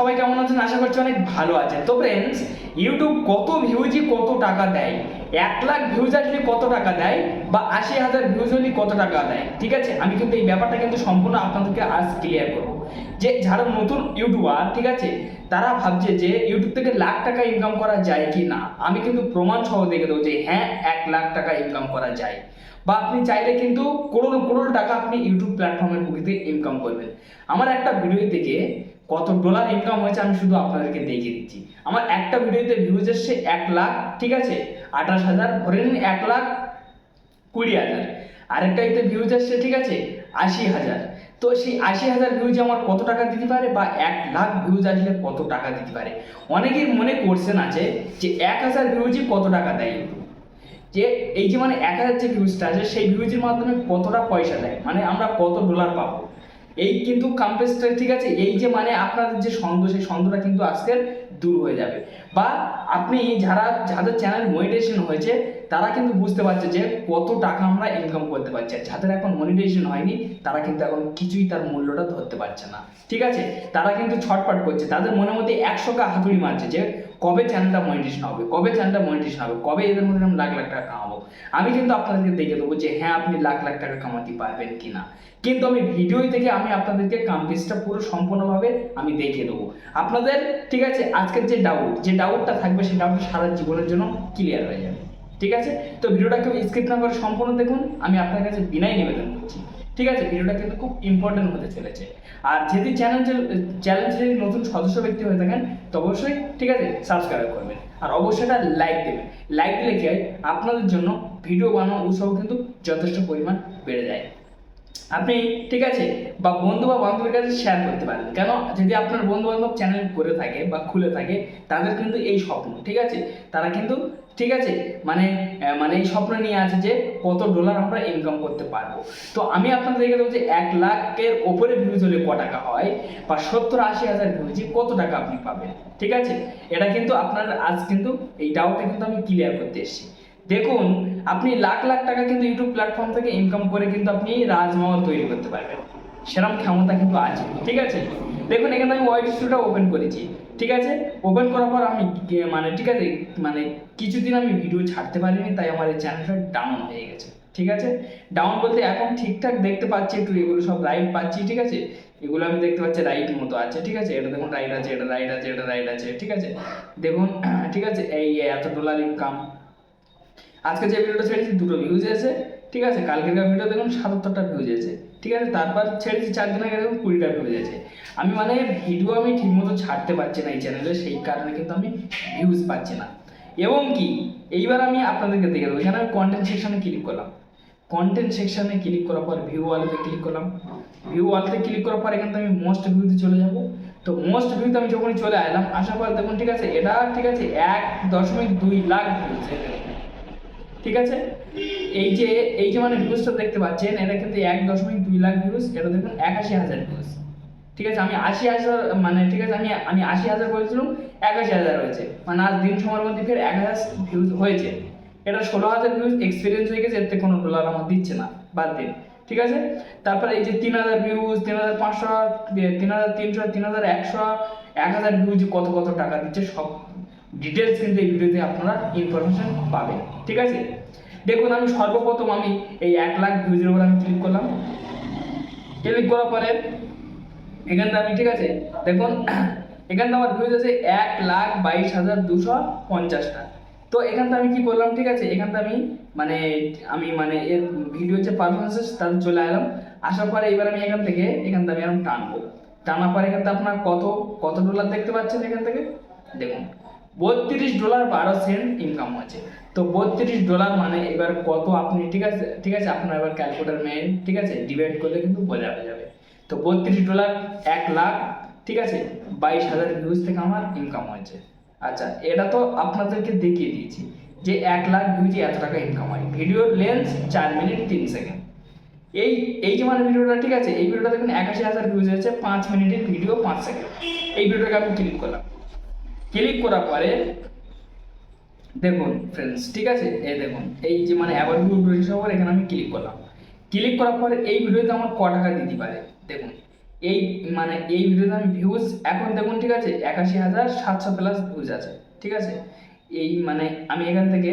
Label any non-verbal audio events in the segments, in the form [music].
সবাই কেমন আছেন? আশা করছি অনেক ভালো আছেন। তো ফ্রেন্ডস ইউটিউব কত ভিউজই কত টাকা দেয়? এক লাখ ভিউজ আসলে কত টাকা দেয়? বা আশি হাজার ভিউজ হলে কত টাকা দেয়? ঠিক আছে? আমি কিন্তু এই ব্যাপারটা কিন্তু সম্পূর্ণ আপনাদেরকে আজ ক্লিয়ার করব। যে যারা নতুন ইউটিউবার ঠিক আছে? তারা ভাবছে যে ইউটিউব থেকে লাখ টাকা ইনকাম করা যায় কি না? আমি কিন্তু প্রমাণ সহ দেখে দেবো যে হ্যাঁ এক লাখ টাকা ইনকাম করা যায়। বা আপনি চাইলে কিন্তু করোড় করোড় টাকা আপনি ইউটিউব প্ল্যাটফর্মের বুকিতে ইনকাম করবেন। আমার একটা ভিডিও থেকে কত ডলার ইনকাম হয়েছে আমি শুধু আপনাদেরকে দেখিয়ে দিচ্ছি। আমার একটা ভিডিওতে ভিউজ এসছে এক লাখ, ঠিক আছে? আঠাশ হাজার, ধরে নিন এক লাখ কুড়ি হাজার। আরেকটা এতে ভিউজ আসছে ঠিক আছে? আশি হাজার। তো সেই আশি হাজার ভিউজ আমার কত টাকা দিতে পারে বা এক লাখ ভিউজ আসলে কত টাকা দিতে পারে? অনেকের মনে কোশ্চেন আছে যে এক হাজার ভিউজই কত টাকা দেয় যে এই যে মানে এক হাজার যে ভিউজটা আছে, সেই ভিউজের মাধ্যমে কতটা পয়সা দেয়? মানে আমরা কত ডলার পাবো? এই কিন্তু কম্পেস্টার ঠিক আছে, এই যে মানে আপনাদের যে সন্দেহ সেই সন্দেহটা কিন্তু আজকের দূর হয়ে যাবে। বা আপনি যারা, যাদের চ্যানেল মনিটাইজেশন হয়েছে, তারা কিন্তু বুঝতে পারছে যে কত টাকা আমরা ইনকাম করতে পারছি। আর যাদের এখন মনিটাইজেশন হয়নি, তারা কিন্তু এখন কিছুই তার মূল্যটা ধরতে পারছে না। ঠিক আছে? তারা কিন্তু ছটপট করছে। তাদের মনের মধ্যে একশো কা হাতুড়ি মারছে যে কবে চ্যানেলটা মনিটাইজেশন হবে, কবে চ্যানেলটা মনিটাইজেশন হবে, কবে এদের মধ্যে আমি লাখ লাখ টাকা কামাবো? আমি কিন্তু আপনাদেরকে দেখে দেবো যে হ্যাঁ আপনি লাখ লাখ টাকা কামাতে পারবেন কি না কিন্তু আমি ভিডিও থেকে আমি আপনাদেরকে কাম্পিসটা পুরো সম্পূর্ণভাবে আমি দেখিয়ে দেবো। আপনাদের, ঠিক আছে? আজকের যে ডাউট যে ডাউটটা থাকবে, সেই ডাউটটা সারা জীবনের জন্য ক্লিয়ার হয়ে যাবে। ঠিক আছে? তো ভিডিওটাকে স্কিপ না করে সম্পূর্ণ দেখুন, আমি আপনার কাছে বিনাই নিবেদন করছি। ঠিক আছে? ভিডিওটা কিন্তু খুব ইম্পর্টেন্ট হতে চলেছে। আর যদি চ্যানেল চ্যালেঞ্জ যদি নতুন সদস্য ব্যক্তি হয়ে থাকেন, তো অবশ্যই, ঠিক আছে? সাবস্ক্রাইব করবেন। আর অবশ্যই একটা লাইক দেবেন। লাইক দিলে কি হয়? আপনাদের জন্য ভিডিও বানানো উৎসাহ কিন্তু যথেষ্ট পরিমাণ বেড়ে যায়। আপনি ঠিক আছে, বা বন্ধু বা বান্ধবের কাছে শেয়ার করতে পারেন। কেন? যদি আপনার বন্ধু বান্ধব চ্যানেল করে থাকে বা খুলে থাকে, তাদের কিন্তু এই স্বপ্ন, ঠিক আছে? তারা কিন্তু, ঠিক আছে? মানে মানে এই স্বপ্ন নিয়ে আছে যে কত ডলার আমরা ইনকাম করতে পারব। তো আমি আপনাদের দেখে যে এক লাখের ওপরে ভিউজ হলে ক টাকা হয়, বা সত্তর আশি হাজার ভিউজে কত টাকা আপনি পাবেন, ঠিক আছে? এটা কিন্তু আপনার আজ কিন্তু এই ডাউটটা কিন্তু আমি ক্লিয়ার করতে এসেছি। দেখুন, আপনি লাখ লাখ টাকা কিন্তু ইউটিউব প্ল্যাটফর্ম থেকে ইনকাম করে কিন্তু আপনি রাজমহল তৈরি করতে পারবেন। সেরকম ক্ষমতা কিন্তু আছে, ঠিক আছে? দেখুন, এখানে আমি ওয়াইড স্টুডিওটা ওপেন করেছি, ঠিক আছে? ওপেন করার পর আমি মানে ঠিক আছে? মানে কিছুদিন আমি ভিডিও ছাড়তে পারিনি, তাই আমার এই চ্যানেলটা ডাউন হয়ে গেছে, ঠিক আছে? ডাউন বলতে এখন ঠিকঠাক দেখতে পাচ্ছি, একটু এগুলো সব রাইট পাচ্ছি, ঠিক আছে? এগুলো আমি দেখতে পাচ্ছি রাইট মতো আছে, ঠিক আছে? এটা দেখুন রাইট আছে, এটা রাইট আছে, এটা রাইট আছে, ঠিক আছে? দেখুন, ঠিক আছে? এই এত ডলার ইনকাম আজকে যে ভিডিওটা ছেড়েছি দুটো ভিউজ এসেছে ঠিক আছে? কালকের ভিডিও দেখুন সাতাত্তরটা ভিউজ এসেছে ঠিক আছে? তারপর ছেড়েছি চার দিন আগে দেখুন কুড়িটা ভিউজ আছে। আমি মানে ভিডিও আমি ঠিকমতো ছাড়তে পারছি না এই চ্যানেলে সেই কারণে কিন্তু আমি ভিউজ পাচ্ছি না। এবং কি, এইবার আমি আপনাদেরকে দেখে দেবো, এখানে আমি কন্টেন্ট সেকশনে ক্লিক করলাম। কন্টেন্ট সেকশনে ক্লিক করার পর ভিউ ওয়ালেতে ক্লিক করলাম। ভিউ ওয়ালেতে ক্লিক করার পর এখান আমি মোস্ট ভিউতে চলে যাব। তো মোস্ট ভিউতে আমি যখনই চলে আসলাম, আসার পর দেখুন, ঠিক আছে? এটা, ঠিক আছে, এক দশমিক দুই লাখ ভিউজ ঠিক আছে? এই যে এই যে মানে ভিউজটা দেখতে পাচ্ছেন, এটা কিন্তু এক দশমিক দুই লাখ ভিউজ এটা দেখুন একাশি হাজার ভিউজ ঠিক আছে? আমি আশি হাজার মানে ঠিক আছে, আমি আমি আশি হাজার বলেছিলাম, একাশি হাজার হয়েছে। মানে আজ দিন সময়ের মধ্যে ফের এক হাজার ভিউজ হয়েছে। এটা ষোলো হাজার ভিউজ এক্সপিরিয়েন্স হয়ে গেছে এতে কোনো ডলার আমার দিচ্ছে না, বাদ দিন। ঠিক আছে? তারপরে এই যে তিন হাজার ভিউজ তিন হাজার পাঁচশো, তিন হাজার তিনশো, তিন হাজার একশো, এক হাজার ভিউজ কত কত টাকা দিচ্ছে, সব ডিটেলস কিন্তু এই ভিডিওতে আপনারা ইনফরমেশন পাবেন। ঠিক আছে? দেখুন, আমি সর্বপ্রথম আমি এই এক লাখ ভিউজের উপর আমি ক্লিক করলাম। ক্লিক করার পরে এখানটা আমি, ঠিক আছে? দেখুন [clears throat] এখানটা আমার ভিউজ আছে এক লাখ বাইশ হাজার দুশো পঞ্চাশটা। তো এখানটা আমি কি করলাম, ঠিক আছে? এখানটা আমি মানে আমি মানে এর ভিডিও যে পারফরমেন্সেস তাতে চলে এলাম। আসার পরে এবার আমি এখান থেকে এখানটা আমি এরকম টানবো। টানার পরে এখানটা আপনার কত কত ডলার দেখতে পাচ্ছেন এখান থেকে? দেখুন। বত্রিশ ডলার বারো সেন্ট ইনকাম হচ্ছে তো বত্রিশ ডলার মানে এবার কত আপনি, ঠিক আছে? ঠিক আছে, আপনার এবার ক্যালকুলেটার মেন ঠিক আছে? ডিভাইড করলে কিন্তু বোঝা যাবে তো বত্রিশ ডলার এক লাখ, ঠিক আছে? বাইশ হাজার ভিউজ থেকে আমার ইনকাম হয়েছে। আচ্ছা এটা তো আপনাদেরকে দেখিয়ে দিয়েছি যে এক লাখ ভিউজে এত টাকা ইনকাম হয়। ভিডিওর লেন্স চার মিনিট তিন সেকেন্ড এই এই যে মানে ভিডিওটা, ঠিক আছে? এই ভিডিওটা দেখুন একাশি হাজার ভিউজ হয়েছে, পাঁচ মিনিটের ভিডিও পাঁচ সেকেন্ড এই ভিডিওটাকে আমি ক্লিক করলাম। ক্লিক করার পরে দেখুন ফ্রেন্ডস ঠিক আছে? এই দেখুন, এই যে মানে অ্যাবার ভিউ সবার, এখানে আমি ক্লিক করলাম। ক্লিক করার পরে এই ভিডিওতে আমার ক টাকা দিতে পারে। দেখুন, এই মানে এই ভিডিওতে আমি ভিউজ এখন দেখুন, ঠিক আছে? একাশি হাজার সাতশো প্লাস ভিউজ আছে, ঠিক আছে? এই মানে আমি এখান থেকে,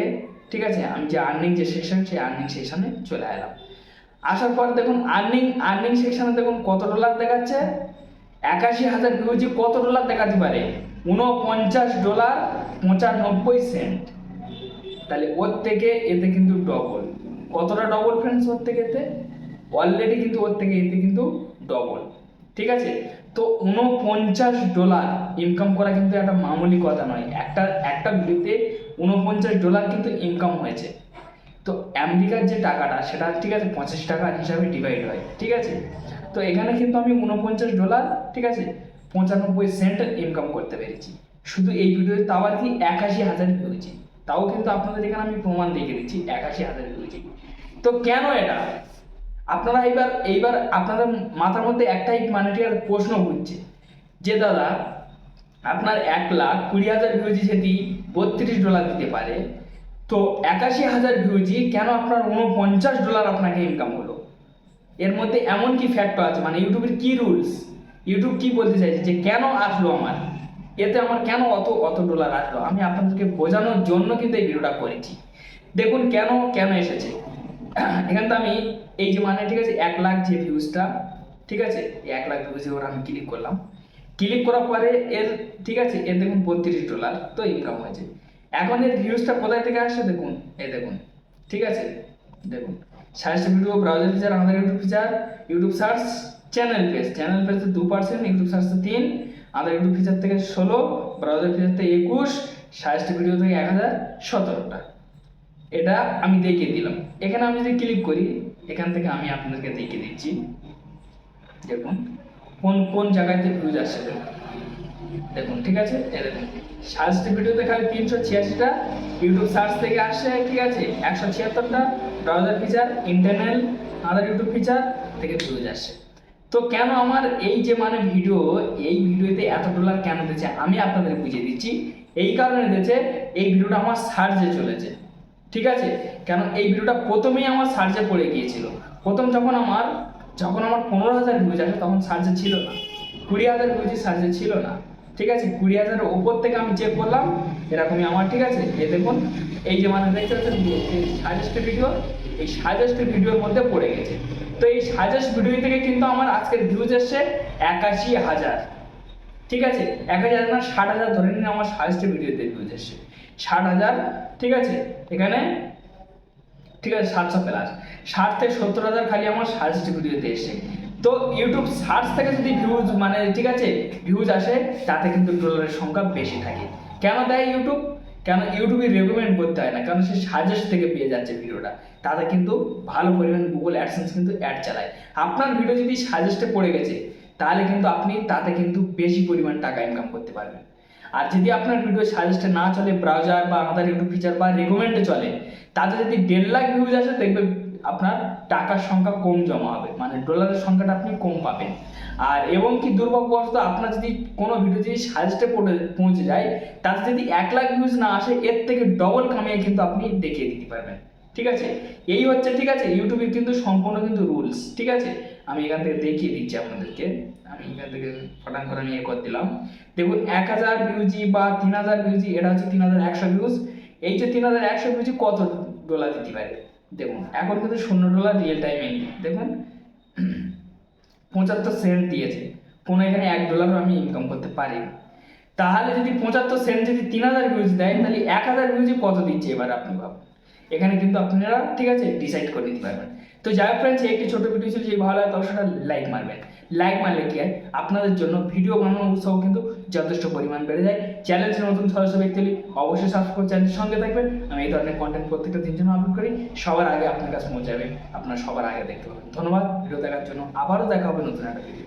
ঠিক আছে? আমি যে আর্নিং যে সেকশন সেই আর্নিং সেকশনে চলে এলাম। আসার পর দেখুন আর্নিং আর্নিং সেকশনে দেখুন কত ডলার দেখাচ্ছে? একাশি হাজার ভিউজে কত ডলার দেখাতে পারে? উনপঞ্চাশ ডলার পঁচানব্বই সেন্ট। তাহলে ওর থেকে এতে কিন্তু ডবল কতটা ডবল ফ্রেন্ডস ওর থেকে এতে? অলরেডি কিন্তু ওর থেকে এতে কিন্তু ডবল ঠিক আছে? তো উনপঞ্চাশ ডলার ইনকাম করা কিন্তু একটা মামুলি কথা নয়। একটা একটা ভিডিওতে উনপঞ্চাশ ডলার কিন্তু ইনকাম হয়েছে। তো আমেরিকার যে টাকাটা, সেটা ঠিক আছে, পঁচিশ টাকা হিসাবে ডিভাইড হয়। ঠিক আছে? তো এখানে কিন্তু আমি উনপঞ্চাশ ডলার, ঠিক আছে? পঁচানব্বই সেন্ট ইনকাম করতে পেরেছি। শুধু এই ভিডিওতে তাও আর কি একাশি হাজার ভিউজি তাও কিন্তু আপনাদের এখানে আমি প্রমাণ দিয়ে দিচ্ছি, একাশি হাজার ভিউজি তো কেন এটা? আপনারা এইবার এইবার আপনাদের মাথার মধ্যে একটাই মানে আছে প্রশ্ন ঘুরছে যে, দাদা, আপনার এক লাখ কুড়ি হাজার ভিউজি যদি বত্রিশ ডলার দিতে পারে, তো একাশি হাজার ভিউজি কেন আপনার উনপঞ্চাশ ডলার আপনাকে ইনকাম হলো? এর মধ্যে এমন কি ফ্যাক্টর আছে? মানে ইউটিউবের কি রুলস ইউটিউব কি বলতে চাইছে যে, কেন আসলো আমার? এতে আমার কেন অত অত ডলার আসলো? আমি আপনাদেরকে বোঝানোর জন্য কিন্তু এই ভিডিওটা করেছি। দেখুন কেন কেন এসেছে। এখানে তো আমি এই যে মানে ঠিক আছে, এক লাখ যে ভিউজটা ঠিক আছে এক লাখ ভিউজে ওর আমি ক্লিক করলাম। ক্লিক করার পরে এর, ঠিক আছে, এর দেখুন বত্রিশ ডলার তো ইনকাম হয়েছে। এখন এর ভিউজটা কোথায় থেকে আসছে দেখুন, এই দেখুন, ঠিক আছে, দেখুন। সার্চ ভিডিও ব্রাউজার ফিচার আমাদের YouTube feature YouTube search channel page channel page দু পার্সেন্ট ইউটিউব সার্চ তিন আদার ইউটিউব ফিচার থেকে ষোলো ব্রাউজার ফিচার থেকে একুশ সার্চ ভিডিও থেকে এক হাজার সতেরোটা। এটা আমি দেখিয়ে দিলাম। এখানে আমি যদি ক্লিক করি, এখান থেকে আমি আপনাদেরকে দেখিয়ে দিচ্ছি। দেখুন, কোন কোন জায়গাতে ভিউজ আসছে, দেখুন। ঠিক আছে? দেখুন সার্চ ভিডিওতে খালি তিনশো ছিয়াশিটা ইউটিউব সার্চ থেকে আসছে, ঠিক আছে? একশো ছিয়াত্তরটা browser feature internal other YouTube feature থেকে ভিউজ আসছে। তো কেন আমার এই যে মানে ভিডিও এই ভিডিওতে এত ডলার কেন দিচ্ছে? আমি আপনাদের বুঝিয়ে দিচ্ছি। এই কারণে দিয়েছে, এই ভিডিওটা আমার সার্চে চলেছে। ঠিক আছে? কেন? এই ভিডিওটা প্রথমেই আমার সার্চে পড়ে গিয়েছিল। প্রথম যখন আমার যখন আমার পনেরো হাজার ভিউজ আসে, তখন সার্চে ছিল না। কুড়ি হাজার ভিউজ সার্চে ছিল না। ঠিক আছে? কুড়ি হাজারের ওপর থেকে আমি চেক করলাম, এরকমই আমার, ঠিক আছে? এ দেখুন, এই যে মানে দেখতে পাচ্ছেন সাজেস্টেড ভিডিও এই সাজেস্টেড ভিডিওর মধ্যে পড়ে গেছে। তো এই সাজেস্ট ভিডিও থেকে কিন্তু আমার আজকের ভিউজ এসছে একাশি হাজার। ঠিক আছে? এক হাজার না ষাট হাজার ধরে নিন আমার সাজেস্টেড ভিডিওতে ভিউজ এসছে। ষাট হাজার, ঠিক আছে? এখানে, ঠিক আছে, সাতশো প্লাস ষাট থেকে সত্তর হাজার খালি আমার সাজেস্ট ভিডিওতে এসছে। তো ইউটিউব সার্চ থেকে যদি ভিউজ মানে ঠিক আছে ভিউজ আসে, তাতে কিন্তু ডলারের সংখ্যা বেশি থাকে। কেন দেয় ইউটিউব কেন ইউটিউবে রেকমেন্ড করতে হয় না? কারণ সে সাজেস্ট থেকে পেয়ে যাচ্ছে ভিডিওটা? তাতে কিন্তু ভালো পরিমাণ গুগল অ্যাডসেন্স কিন্তু অ্যাড চালায়। আপনার ভিডিও যদি সাজেস্টে পড়ে গেছে, তাহলে কিন্তু আপনি তাতে কিন্তু বেশি পরিমাণ টাকা ইনকাম করতে পারবেন। আর যদি আপনার ভিডিও সাজেস্টে না চলে ব্রাউজার বা আমাদের ইউটিউব ফিচার বা রেকমেন্ডে চলে, তাতে যদি দেড় লাখ ভিউজ আসে, দেখবে আপনার টাকার সংখ্যা কম জমা হবে মানে ডলারের সংখ্যাটা আপনি কম পাবেন। আর এবং কি দুর্ভাগ্যবশত আপনার যদি কোনো ভিডিও যদি সাজেস্টে পৌঁছে যায় তাতে যদি এক লাখ ভিউজ না আসে, এর থেকে ডবল কামিয়ে কিন্তু আপনি দেখিয়ে দিতে পারবেন। ঠিক আছে? এই হচ্ছে, ঠিক আছে? ইউটিউবের কিন্তু সম্পূর্ণ কিন্তু রুলস ঠিক আছে? আমি এখান থেকে দেখিয়ে দিচ্ছি আপনাদেরকে। আমি এখান থেকে ফটান করে নিয়ে করে দিলাম। দেখুন, এক হাজার ভিউজি বা তিন হাজার ভিউজি এটা হচ্ছে তিন হাজার একশো ভিউজ এই যে তিন হাজার একশো ভিউজি কত ডলার দিতে পারে? দেখুন, এখন কিন্তু শূন্য ডলার রিয়েল টাইমে দেখুন। পঁচাত্তর সেন্ট দিয়েছে। কোনো এখানে এক ডলারও আমি ইনকাম করতে পারি তাহলে যদি পঁচাত্তর সেন্ট যদি তিন হাজার ভিউজ দেয় তাহলে এক হাজার ভিউজে কত দিচ্ছে এবার আপনি ভাবুন? এখানে কিন্তু আপনারা, ঠিক আছে ডিসাইড করে নিতে পারবেন। তো যাই হোক ফ্রেন্ডস একটি ছোটো ভিডিও ছিল যে ভালো হয় তবে সেটা লাইক মারবেন। লাইক মারলে কি হয়? আপনাদের জন্য ভিডিও বানানোর উৎসাহ কিন্তু যথেষ্ট পরিমাণ বেড়ে যায়। চ্যানেলটি নতুন সদস্য ব্যক্তি অবশ্যই সাবস্ক্রাইব চ্যানেলের সঙ্গে থাকবেন। আমি এই ধরনের কন্টেন্ট প্রত্যেকটা দিন জন্য আপলোড করি। সবার আগে আপনার কাছে পৌঁছে যাবে। আপনার সবার আগে দেখতে পাবেন। ধন্যবাদ। ভিডিও দেখার জন্য আবারও দেখা হবে নতুন একটা ভিডিও